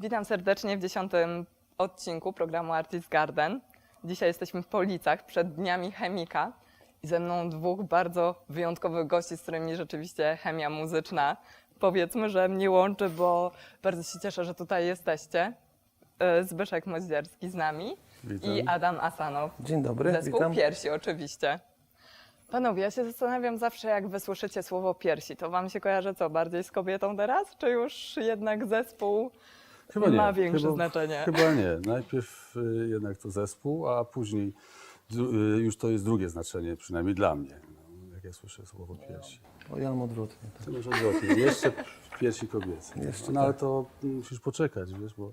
Witam serdecznie w dziesiątym odcinku programu Artist Garden. Dzisiaj jesteśmy w Policach przed Dniami Chemika i ze mną dwóch bardzo wyjątkowych gości, z którymi rzeczywiście chemia muzyczna. Powiedzmy, że mnie łączy, bo bardzo się cieszę, że tutaj jesteście. E, Zbyszek Moździerski z nami Witam. i Adam Asanow. Dzień dobry, Zespół witam. piersi oczywiście. Panowie, ja się zastanawiam zawsze, jak wysłyszycie słowo piersi, to wam się kojarzy co, bardziej z kobietą teraz, czy już jednak zespół ma większe chyba, znaczenie? Chyba nie. Najpierw y, jednak to zespół, a później y, już to jest drugie znaczenie, przynajmniej dla mnie. No, jak ja słyszę słowo piersi. O, ja mam odwrotnie. To może odwrotnie. Jeszcze piersi kobiece. Jeszcze no ale to musisz poczekać, wiesz, bo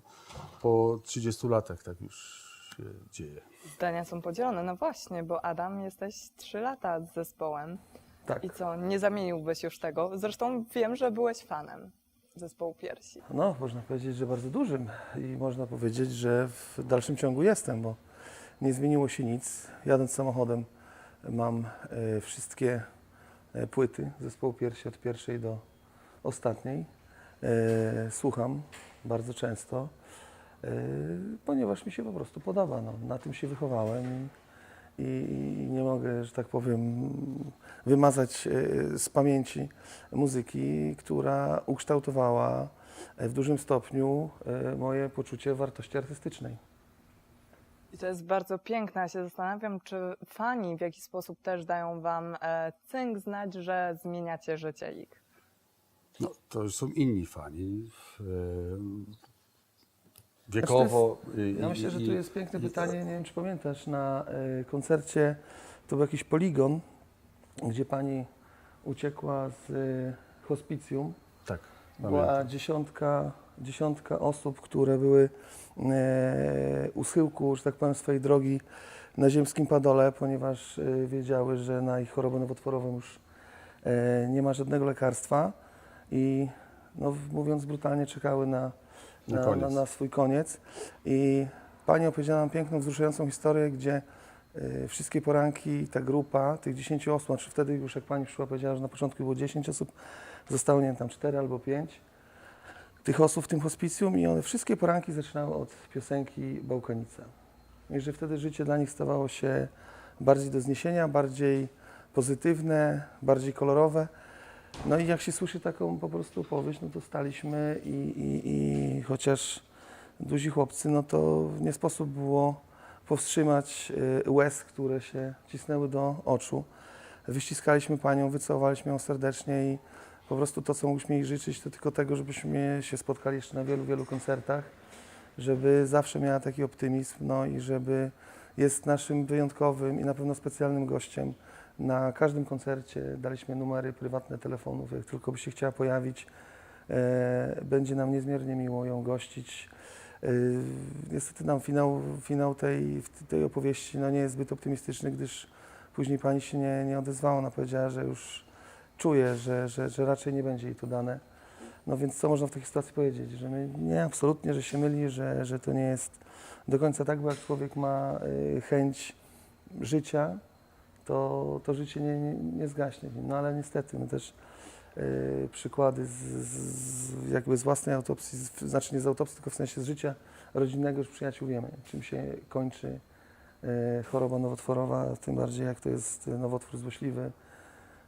po 30 latach tak już się dzieje. Zdania są podzielone, no właśnie, bo Adam, jesteś 3 lata z zespołem Tak. i co, nie zamieniłbyś już tego? Zresztą wiem, że byłeś fanem zespołu piersi. No, można powiedzieć, że bardzo dużym i można powiedzieć, że w dalszym ciągu jestem, bo nie zmieniło się nic. Jadąc samochodem mam e, wszystkie e, płyty zespołu piersi od pierwszej do ostatniej. E, słucham bardzo często, ponieważ mi się po prostu podoba. No, na tym się wychowałem i, i nie mogę, że tak powiem, wymazać e, z pamięci muzyki, która ukształtowała e, w dużym stopniu e, moje poczucie wartości artystycznej. I to jest bardzo piękne. Ja się zastanawiam, czy fani w jakiś sposób też dają wam cynk znać, że zmieniacie życie ich. No, to już są inni fani. Wiekowo. y, Ja i- myślę, że tu jest piękne pytanie, nie wiem czy pamiętasz, na e, koncercie, to był jakiś poligon, gdzie pani uciekła z e, hospicjum. Tak, Była pamiętam. dziesiątka, dziesiątka osób, które były e, u schyłku, że tak powiem, swojej drogi na ziemskim padole, ponieważ wiedziały, że na ich chorobę nowotworową już nie ma żadnego lekarstwa i no, mówiąc brutalnie czekały na, Na na, na, na swój koniec. I pani opowiedziała nam piękną, wzruszającą historię, gdzie e, wszystkie poranki, ta grupa, tych 10 osób, znaczy wtedy już jak pani przyszła, powiedziała, że na początku było 10 osób, zostało, nie wiem, tam 4 albo 5 tych osób w tym hospicjum i one wszystkie poranki zaczynały od piosenki Bałkanica. I że wtedy życie dla nich stawało się bardziej do zniesienia, bardziej pozytywne, bardziej kolorowe. No i jak się słyszy taką po prostu opowieść, no to staliśmy i, i, i chociaż duzi chłopcy, no to nie sposób było powstrzymać y, łez, które się cisnęły do oczu. Wyściskaliśmy panią, wycałowaliśmy ją serdecznie i po prostu to, co mogliśmy jej życzyć, to tylko tego, żebyśmy się spotkali jeszcze na wielu, wielu koncertach, żeby zawsze miała taki optymizm, no i żeby jest naszym wyjątkowym i na pewno specjalnym gościem. Na każdym koncercie daliśmy numery prywatne telefonów, jak tylko by się chciała pojawić, e, będzie nam niezmiernie miło ją gościć. E, niestety nam finał, finał tej, tej opowieści no, nie jest zbyt optymistyczny, gdyż później pani się nie, nie odezwała. Ona powiedziała, że już czuje, że, że, że raczej nie będzie jej to dane. No więc co można w takiej sytuacji powiedzieć? Że my, nie, absolutnie, że się myli, że, że to nie jest do końca tak, bo jak człowiek ma y, chęć życia, to, to życie nie, nie, nie zgaśnie. No ale niestety my też y, przykłady z, z, jakby z własnej autopsji, z, znaczy nie z autopsji, tylko w sensie z życia rodzinnego już przyjaciół wiemy, czym się kończy y, choroba nowotworowa, tym bardziej jak to jest nowotwór złośliwy.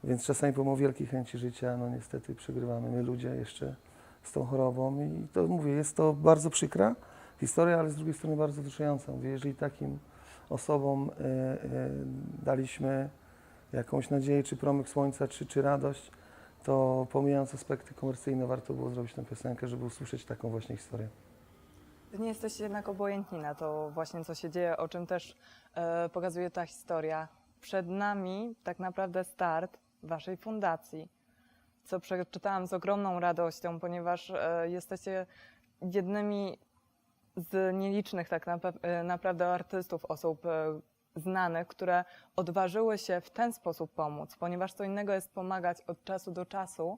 Więc czasami pomimo wielkiej chęci życia, no niestety przegrywamy my ludzie jeszcze z tą chorobą i to mówię, jest to bardzo przykra historia, ale z drugiej strony bardzo wzruszająca. Mówię, jeżeli takim osobom e, e, daliśmy jakąś nadzieję, czy promyk słońca, czy, czy radość, to pomijając aspekty komercyjne, warto było zrobić tę piosenkę, żeby usłyszeć taką właśnie historię. Nie jesteście jednak obojętni na to właśnie, co się dzieje, o czym też e, pokazuje ta historia. Przed nami tak naprawdę start waszej fundacji, co przeczytałam z ogromną radością, ponieważ e, jesteście jednymi z nielicznych tak e, naprawdę artystów, osób e, znanych, które odważyły się w ten sposób pomóc, ponieważ co innego jest pomagać od czasu do czasu,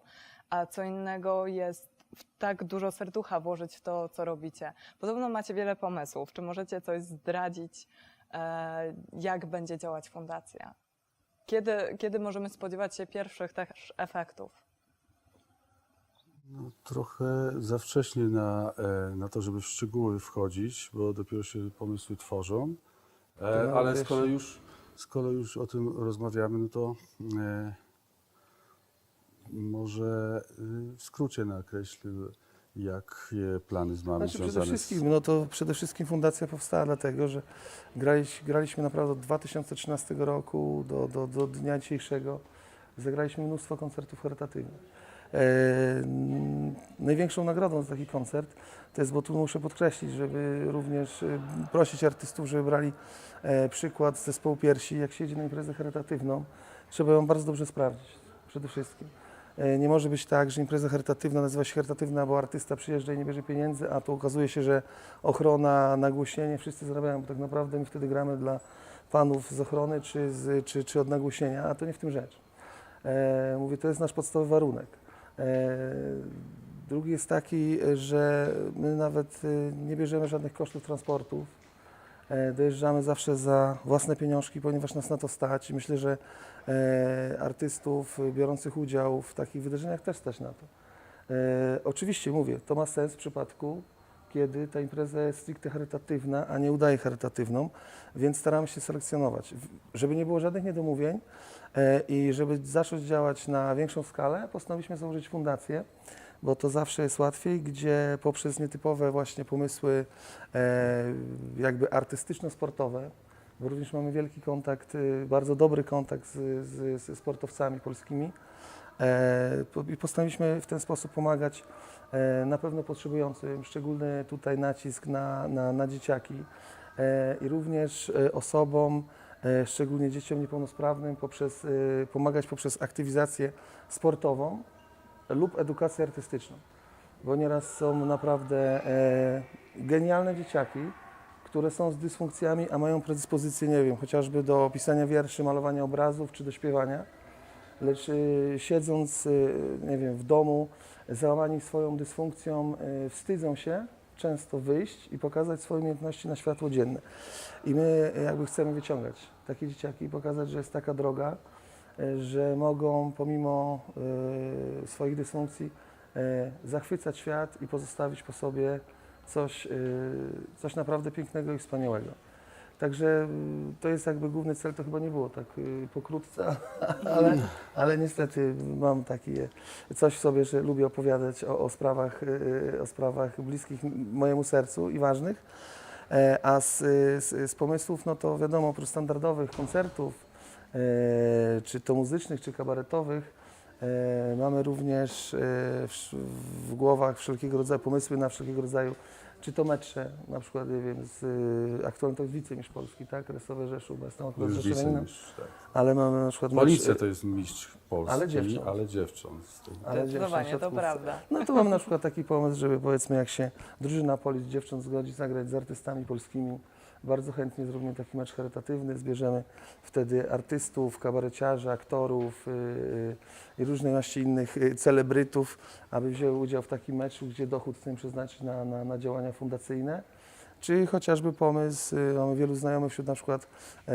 a co innego jest tak dużo serducha włożyć w to, co robicie. Podobno macie wiele pomysłów. Czy możecie coś zdradzić, e, jak będzie działać fundacja? Kiedy, kiedy możemy spodziewać się pierwszych też efektów? No, trochę za wcześnie na, e, na to, żeby w szczegóły wchodzić, bo dopiero się pomysły tworzą. To ale wiesz- skoro już, skoro już o tym rozmawiamy, no to e, może y, w skrócie nakreślę, jakie plany z mamy Znaczy przede wszystkim, no to przede wszystkim fundacja powstała dlatego, że graliśmy, graliśmy naprawdę od 2013 roku do, do, do dnia dzisiejszego. Zagraliśmy mnóstwo koncertów charytatywnych. E, największą nagrodą za taki koncert to jest, bo tu muszę podkreślić, żeby również e, prosić artystów, żeby brali e, przykład z zespołu piersi. Jak się na imprezę charytatywną, trzeba ją bardzo dobrze sprawdzić przede wszystkim. Nie może być tak, że impreza charytatywna nazywa się charytatywna, bo artysta przyjeżdża i nie bierze pieniędzy, a tu okazuje się, że ochrona, nagłośnienie, wszyscy zarabiają, bo tak naprawdę my wtedy gramy dla panów z ochrony czy, z, czy, czy od nagłośnienia, a to nie w tym rzecz. E, mówię, to jest nasz podstawowy warunek. E, drugi jest taki, że my nawet e, nie bierzemy żadnych kosztów transportów. E, dojeżdżamy zawsze za własne pieniążki, ponieważ nas na to stać myślę, że artystów biorących udział w takich wydarzeniach też stać na to. Oczywiście mówię, to ma sens w przypadku, kiedy ta impreza jest stricte charytatywna, a nie udaje charytatywną, więc staramy się selekcjonować. Żeby nie było żadnych niedomówień e, i żeby zacząć działać na większą skalę, postanowiliśmy założyć fundację, bo to zawsze jest łatwiej, gdzie poprzez nietypowe właśnie pomysły e, jakby artystyczno-sportowe, bo również mamy wielki kontakt, y, bardzo dobry kontakt z, z, ze sportowcami polskimi. E, I postanowiliśmy w ten sposób pomagać e, na pewno potrzebującym, szczególny tutaj nacisk na, na, na dzieciaki e, i również osobom, szczególnie dzieciom niepełnosprawnym, poprzez, pomagać poprzez aktywizację sportową lub edukację artystyczną. Bo nieraz są naprawdę genialne dzieciaki, które są z dysfunkcjami, a mają predyspozycję, nie wiem, chociażby do pisania wierszy, malowania obrazów czy do śpiewania, lecz y, siedząc, y, nie wiem, w domu, załamani swoją dysfunkcją, y, wstydzą się często wyjść i pokazać swoje umiejętności na światło dzienne. I my jakby chcemy wyciągać takie dzieciaki i pokazać, że jest taka droga, że mogą pomimo swoich dysfunkcji zachwycać świat i pozostawić po sobie coś, coś naprawdę pięknego i wspaniałego. Także y, to jest jakby główny cel, to chyba nie było tak y, pokrótce, ale, ale niestety mam takie coś w sobie, że lubię opowiadać o, o, sprawach, y, o sprawach bliskich mojemu sercu i ważnych. E, A z, z, z pomysłów, no to wiadomo, oprócz standardowych koncertów, e, czy to muzycznych, czy kabaretowych, e, mamy również w, w głowach wszelkiego rodzaju pomysły na wszelkiego rodzaju czy to mecze, na przykład, nie wiem, z y, aktualnie to jest wicemistrz Polski, tak, Resowe Rzeszów, bo jestem To akurat już tak. ale mamy na przykład Policja mecz, to jest mistrz Polski, Ale dziewcząt. ale dziewcząt. ale dziewcząt to prawda. No to mamy na przykład taki pomysł, żeby powiedzmy jak się drużyna Polis dziewcząt zgodzi zagrać z artystami polskimi, bardzo chętnie zrobimy taki mecz charytatywny, zbierzemy wtedy artystów, kabareciarzy, aktorów yy, i różnej maści innych yy, celebrytów, aby wzięły udział w takim meczu, gdzie dochód chcemy przeznaczyć na, na, na działania fundacyjne. Czy chociażby pomysł, yy, mamy wielu znajomych wśród na przykład e,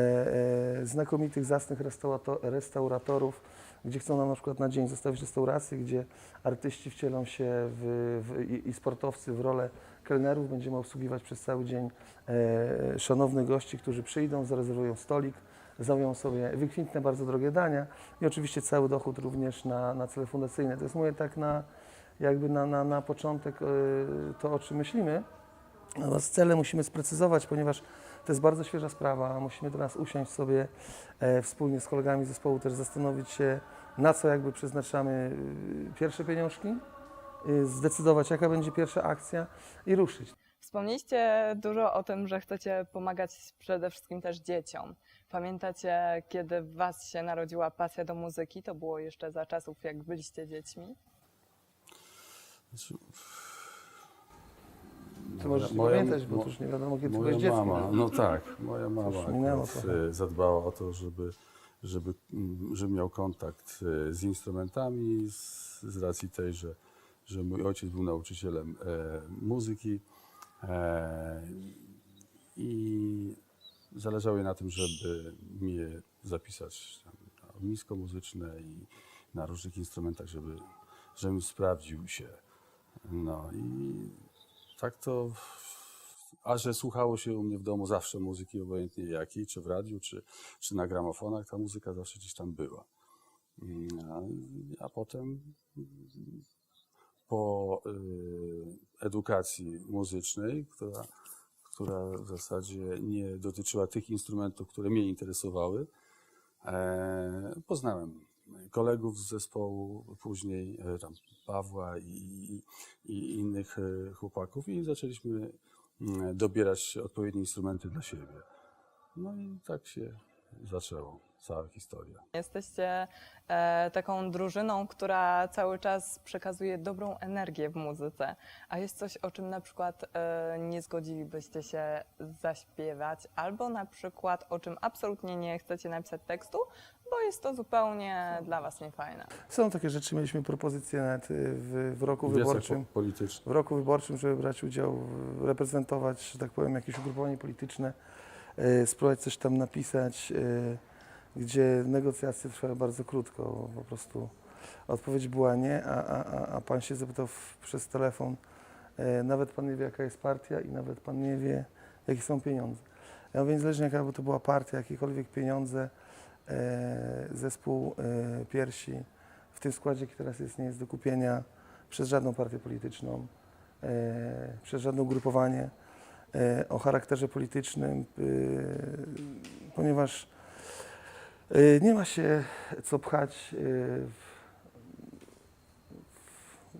e, znakomitych, zacnych restaurato- restauratorów, gdzie chcą nam na przykład na dzień zostawić restaurację, gdzie artyści wcielą się w, w, i, sportowcy w rolę kelnerów. Będziemy obsługiwać przez cały dzień e, szanownych gości, którzy przyjdą, zarezerwują stolik, zamówią sobie wykwintne, bardzo drogie dania i oczywiście cały dochód również na, na cele fundacyjne. To jest mówię tak na, jakby na, na, na początek e, to, o czym myślimy. Natomiast cele musimy sprecyzować, ponieważ to jest bardzo świeża sprawa. Musimy teraz usiąść sobie e, wspólnie z kolegami z zespołu, też zastanowić się, na co jakby przeznaczamy y, pierwsze pieniążki, y, zdecydować, jaka będzie pierwsza akcja i ruszyć. Wspomnieliście dużo o tym, że chcecie pomagać przede wszystkim też dzieciom. Pamiętacie, kiedy w Was się narodziła pasja do muzyki? To było jeszcze za czasów, jak byliście dziećmi. Znaczy, Ty możesz moja- pamiętać, bo mo- to już nie wiadomo, kiedy Moja byłeś dzieckiem. mama, no tak, moja mama akurat, e, zadbała o to, żeby, żeby, mm, żeby miał kontakt e, z instrumentami z, z racji tej, że, że mój ojciec był nauczycielem e, muzyki e, i zależało jej na tym, żeby mnie zapisać tam na ognisko muzyczne i na różnych instrumentach, żeby, żebym sprawdził się. No i tak to, a że słuchało się u mnie w domu zawsze muzyki, obojętnie jakiej, czy w radiu, czy, czy na gramofonach, ta muzyka zawsze gdzieś tam była. Mm, A, a potem po y, edukacji muzycznej, która, która w zasadzie nie dotyczyła tych instrumentów, które mnie interesowały, e, poznałem kolegów z zespołu, później e, tam Pawła i, i, innych e, chłopaków i zaczęliśmy mm, dobierać odpowiednie instrumenty dla siebie. No i tak się zaczęło cała historia. Jesteście e, taką drużyną, która cały czas przekazuje dobrą energię w muzyce. A jest coś, o czym na przykład e, nie zgodzilibyście się zaśpiewać, albo na przykład o czym absolutnie nie chcecie napisać tekstu, bo jest to zupełnie dla Was niefajne. Są takie rzeczy, mieliśmy propozycje nawet y, w, w roku wyborczym. po- polityczny. w roku wyborczym, żeby brać udział, reprezentować, że tak powiem, jakieś ugrupowanie polityczne, e, spróbować coś tam napisać, e, gdzie negocjacje trwały bardzo krótko. Po prostu odpowiedź była nie, a, a, a- a pan się zapytał w, przez telefon, e, nawet pan nie wie, jaka jest partia i nawet pan nie wie, jakie są pieniądze. Ja mówię, niezależnie jaka by to była partia, jakiekolwiek pieniądze, zespół e, piersi w tym składzie, jaki teraz jest, nie jest do kupienia przez żadną partię polityczną, e, przez żadne ugrupowanie e, o charakterze politycznym, e, ponieważ e, nie ma się co pchać e, w,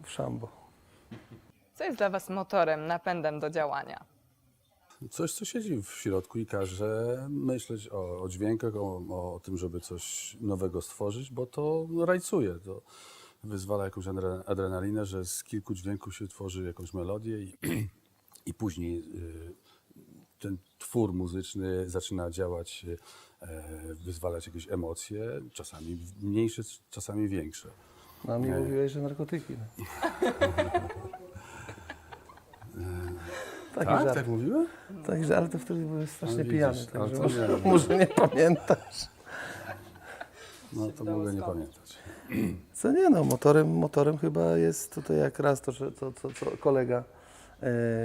w szambo. Co jest dla Was motorem, napędem do działania? Coś, co siedzi w środku i każe myśleć o, o dźwiękach, o, o tym, żeby coś nowego stworzyć, bo to rajcuje, to wyzwala jakąś adre- adrenalinę, że z kilku dźwięków się tworzy jakąś melodię i, i później y, ten twór muzyczny zaczyna działać, y, e, wyzwalać jakieś emocje, czasami mniejsze, czasami większe. No a mi Nie. mówiłeś, że narkotyki. Taki tak, żart. tak mówiłem? Także, ale to wtedy byłeś strasznie pijany, widzisz, także to może, nie. może nie pamiętasz. No to mogę nie pamiętać. Co nie no, motorem, motorem chyba jest tutaj jak raz to, że to, co, co kolega e,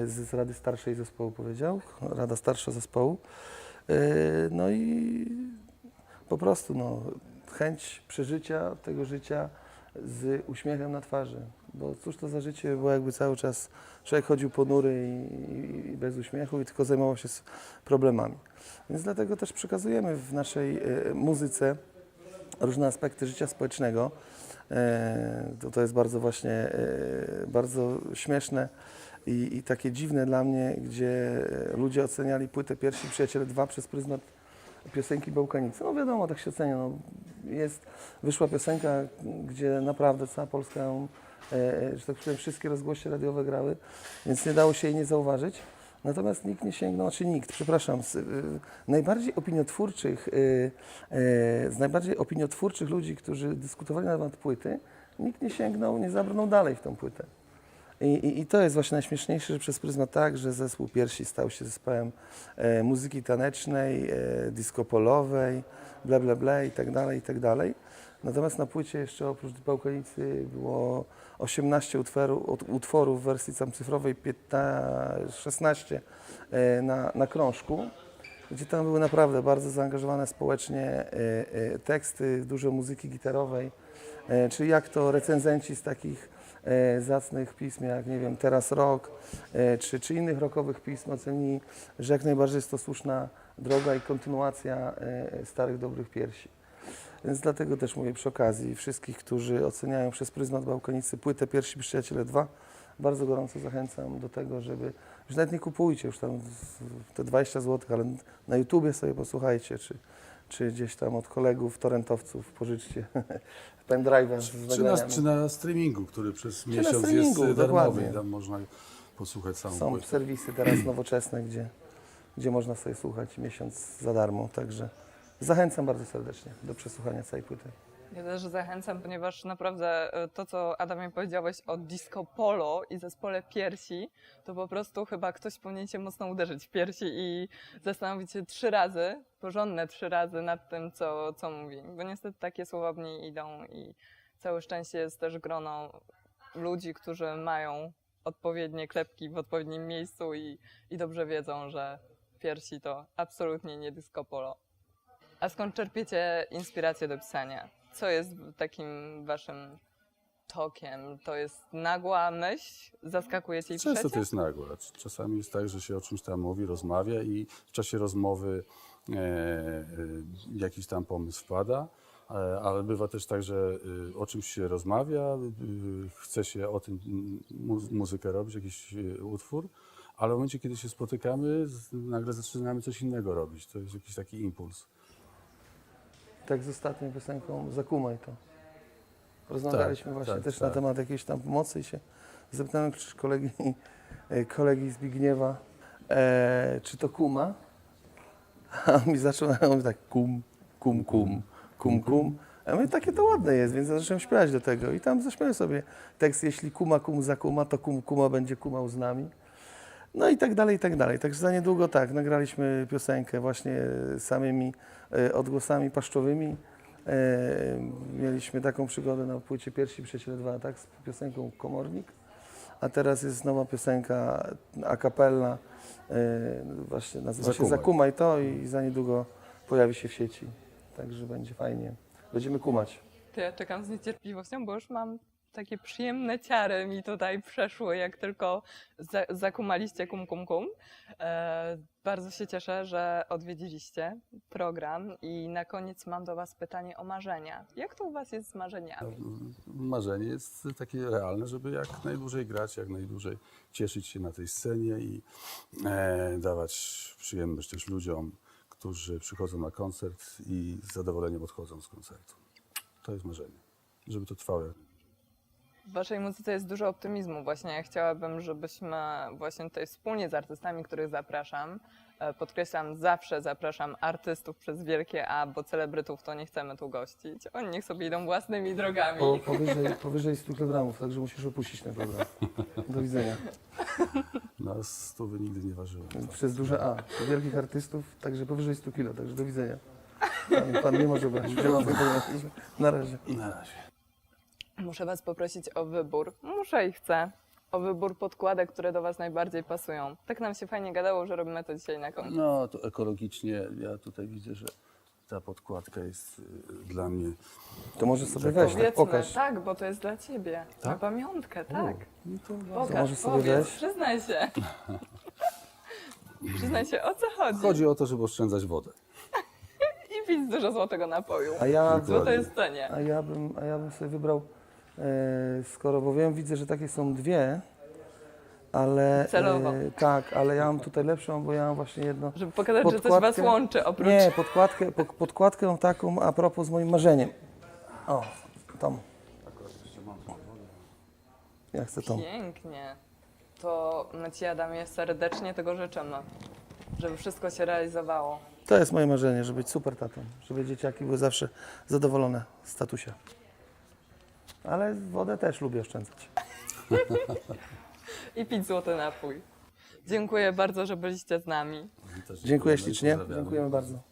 z, z Rady Starszej Zespołu powiedział, Rada Starsza Zespołu. E, no i po prostu no, chęć przeżycia tego życia z uśmiechem na twarzy. Bo cóż to za życie było jakby cały czas człowiek chodził ponury i, i bez uśmiechu i tylko zajmował się problemami. Więc dlatego też przekazujemy w naszej e, muzyce różne aspekty życia społecznego. E, To, to jest bardzo właśnie e, bardzo śmieszne i, i takie dziwne dla mnie, gdzie ludzie oceniali płytę Pierwsi Przyjaciele 2 przez pryzmat piosenki Bałkanicy. No wiadomo, tak się ocenia. No, jest, wyszła piosenka, gdzie naprawdę cała Polska że tak powiem, wszystkie rozgłoście radiowe grały, więc nie dało się jej nie zauważyć. Natomiast nikt nie sięgnął, czy nikt, przepraszam, z y, najbardziej opiniotwórczych, y, y, z najbardziej opiniotwórczych ludzi, którzy dyskutowali na temat płyty, nikt nie sięgnął, nie zabrnął dalej w tą płytę. I, i, I to jest właśnie najśmieszniejsze, że przez pryzmat tak, że zespół pierwsi stał się zespołem e, muzyki tanecznej, e, disco polowej, bla bla bla i tak dalej, i tak dalej. Natomiast na płycie jeszcze oprócz Bałkanicy było 18 utworu, ut- utworów w wersji tam cyfrowej, 15, 16 e, na, na krążku, gdzie tam były naprawdę bardzo zaangażowane społecznie e, e, teksty, dużo muzyki gitarowej, czyli jak to recenzenci z takich zacnych pism jak, nie wiem, Teraz Rock, czy, czy innych rockowych pism ocenili, że jak najbardziej jest to słuszna droga i kontynuacja starych, dobrych piersi. Więc dlatego też mówię przy okazji wszystkich, którzy oceniają przez pryzmat Bałkanicy płytę Pierwsi Przyjaciele 2, bardzo gorąco zachęcam do tego, żeby, już nawet nie kupujcie już tam te 20 zł, ale na YouTubie sobie posłuchajcie, czy, czy gdzieś tam od kolegów, torrentowców pożyczcie pendrive'a z Czy na, nagraniami. czy na streamingu, który przez miesiąc jest streamingu, y, darmowy dokładnie. i tam można posłuchać samą Są płytę. serwisy teraz nowoczesne, gdzie, gdzie można sobie słuchać miesiąc za darmo, także zachęcam bardzo serdecznie do przesłuchania całej płyty. Ja też zachęcam, ponieważ naprawdę e, to, co Adamie powiedziałeś o disco polo i zespole piersi, to po prostu chyba ktoś powinien się mocno uderzyć w piersi i zastanowić się trzy razy, porządne trzy razy nad tym, co, co mówi. Bo niestety takie słowa w niej idą i Całe szczęście jest też grono ludzi, którzy mają odpowiednie klepki w odpowiednim miejscu i, i dobrze wiedzą, że piersi to absolutnie nie disco polo. A skąd czerpiecie inspirację do pisania? Co jest takim waszym tokiem? To jest nagła myśl? Zaskakujecie i Często piszecie? to jest nagłe. Czasami jest tak, że się o czymś tam mówi, rozmawia i w czasie rozmowy e, e, jakiś tam pomysł wpada. E, Ale bywa też tak, że e, o czymś się rozmawia, e, chce się o tym mu- muzykę robić, jakiś utwór, ale w momencie, kiedy się spotykamy, nagle zaczynamy coś innego robić. To jest jakiś taki impuls. Tak z ostatnią piosenką Zakumaj to. Rozmawialiśmy Tak, właśnie tak, też tak. na temat jakiejś tam pomocy i się zapytałem kolegi, e, kolegi Zbigniewa, e, czy to kuma? A on mi zaczął, on tak kum, kum, kum, kum, kum. A mówię, takie to ładne jest, więc zacząłem śpiewać do tego i tam zaśpiewałem sobie tekst, jeśli kuma, kum zakuma, to kum, kuma będzie kumał z nami. No i tak dalej, i tak dalej. Także za niedługo tak, nagraliśmy piosenkę właśnie samymi e, odgłosami paszczowymi. E, mieliśmy taką przygodę na płycie Pierwsi Przyjaciele 2, tak, z piosenką Komornik. A teraz jest nowa piosenka a cappella, e, właśnie nazywa się Zakumaj. Zakumaj to i za niedługo pojawi się w sieci. Także będzie fajnie. Będziemy kumać. To ja czekam z niecierpliwością, bo już mam takie przyjemne ciary mi tutaj przeszły, jak tylko za, zakumaliście kum kum kum. E, bardzo się cieszę, że odwiedziliście program i na koniec mam do Was pytanie o marzenia. Jak to u Was jest z marzeniami? Marzenie jest takie realne, żeby jak najdłużej grać, jak najdłużej cieszyć się na tej scenie i e, dawać przyjemność też ludziom, którzy przychodzą na koncert i z zadowoleniem odchodzą z koncertu. To jest marzenie, żeby to trwało. W Waszej muzyce jest dużo optymizmu. Właśnie ja chciałabym, żebyśmy właśnie tutaj wspólnie z artystami, których zapraszam, e, podkreślam, zawsze zapraszam artystów przez wielkie A, bo celebrytów to nie chcemy tu gościć. Oni niech sobie idą własnymi drogami. Po, powyżej, powyżej 100 kg, także musisz opuścić ten program. Do widzenia. Na stówy nigdy nie ważyłem. Przez duże A. Wielkich artystów, także powyżej 100 kg, także do widzenia. Pan, pan nie może brać. program. Na razie. Na razie. Muszę Was poprosić o wybór. Muszę i chcę. O wybór podkładek, które do Was najbardziej pasują. Tak nam się fajnie gadało, że robimy to dzisiaj na koniec. No to ekologicznie, ja tutaj widzę, że ta podkładka jest y, dla mnie... To może sobie weź, tak, Powiedzmy, pokaż. tak, bo to jest dla Ciebie. Na Tak? pamiątkę, tak. No to Pokaż, możesz sobie powiedz, weź. przyznaj się. przyznaj się, o co chodzi? Chodzi o to, żeby oszczędzać wodę. I pić dużo złotego napoju. A ja, Złoto jest cenie. a ja, bym, a ja bym sobie wybrał, skoro, bo wiem, widzę, że takie są dwie, ale... Celowo. E, tak, ale ja mam tutaj lepszą, bo ja mam właśnie jedno... Żeby pokazać, że coś Was łączy oprócz... Nie, podkładkę, po, podkładkę mam taką a propos z moim marzeniem. O, tą. Ja chcę tą. Pięknie. To my Ci, Adamie, serdecznie tego życzymy. Żeby wszystko się realizowało. To jest moje marzenie, żeby być super tatą, żeby dzieciaki były zawsze zadowolone z tatusia. Ale wodę też lubię oszczędzać. I pić złoty napój. Dziękuję bardzo, że byliście z nami. Dziękuję ślicznie, dziękujemy bardzo.